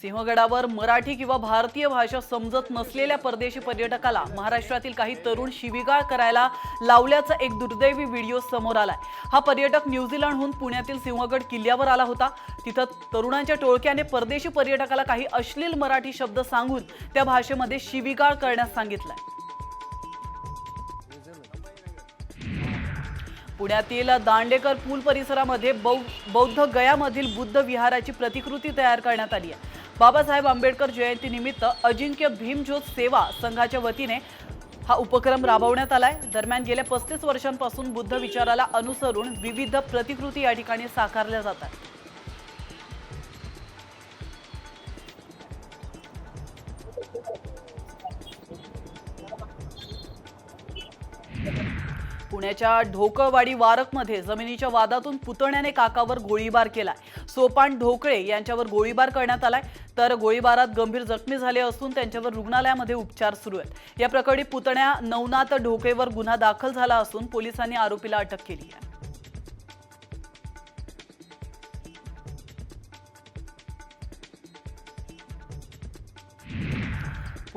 सिंहगडावर मराठी किंवा भारतीय भाषा समजत नसलेल्या परदेशी पर्यटकाला महाराष्ट्रातील काही तरुण शिवीगाळ करायला लावल्याचा एक दुर्दैवी व्हिडिओ समोर आलाय. हा पर्यटक न्यूझीलंडहून पुण्यातील सिंहगड किल्ल्यावर आला होता. तिथं तरुणांच्या टोळक्याने परदेशी पर्यटकाला काही अश्लील मराठी शब्द सांगून त्या भाषेमध्ये शिवीगाळ करण्यास सांगितलंय. पुण्यातील दांडेकर पूल परिसरामध्ये बौ बौद्ध गयामधील बुद्ध विहाराची प्रतिकृती तयार करण्यात आली आहे. बाबासाहेब आंबेडकर जयंतीनिमित्त अजिंक्य भीमज्योत सेवा संघाच्या वतीने हा उपक्रम राबवण्यात आलाय. दरम्यान गेल्या पस्तीस वर्षांपासून बुद्ध विचाराला अनुसरून विविध प्रतिकृती या ठिकाणी साकारल्या जातात. पुण्याच्या ढोकळवाडी वारकमध्ये जमिनीच्या वादातून पुतण्याने काकावर गोळीबार केलाय. सोपान ढोकळे यांच्यावर गोळीबार करण्यात आलाय. तर गोळीबारात गंभीर जखमी झाले असून त्यांच्यावर रुग्णालयामध्ये उपचार सुरू आहेत. या प्रकरणी पुतण्या नवनाथ ढोकेवर गुन्हा दाखल झाला असून पोलिसांनी आरोपीला अटक केली आहे.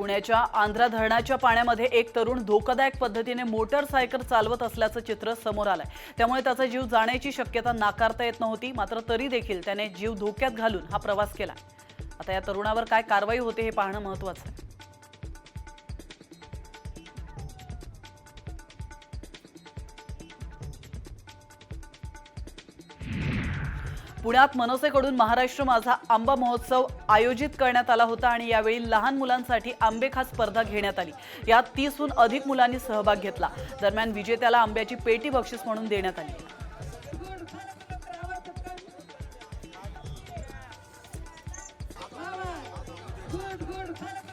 पुण्याच्या आंध्रा धरणाच्या पाण्यामध्ये एक तरुण धोकादायक पद्धतीने मोटरसायकल चालवत असल्याचं चित्र समोर आलंय. त्यामुळे त्याचा जीव जाण्याची शक्यता नाकारता येत नव्हती मात्र तरी देखील त्याने जीव धोक्यात घालून हा प्रवास केला. आता या तरुणावर काय कारवाई होते हे पाहणं महत्वाचं आहे. पुण्यात मनसेकडून महाराष्ट्र माझा आंबा महोत्सव आयोजित करण्यात आला होता आणि यावेळी लहान मुलांसाठी आंबेखास स्पर्धा घेण्यात आली यात तीसहून अधिक मुलांनी सहभाग घेतला दरम्यान विजेत्याला आंब्याची पेटी बक्षीस म्हणून देण्यात आली good, good.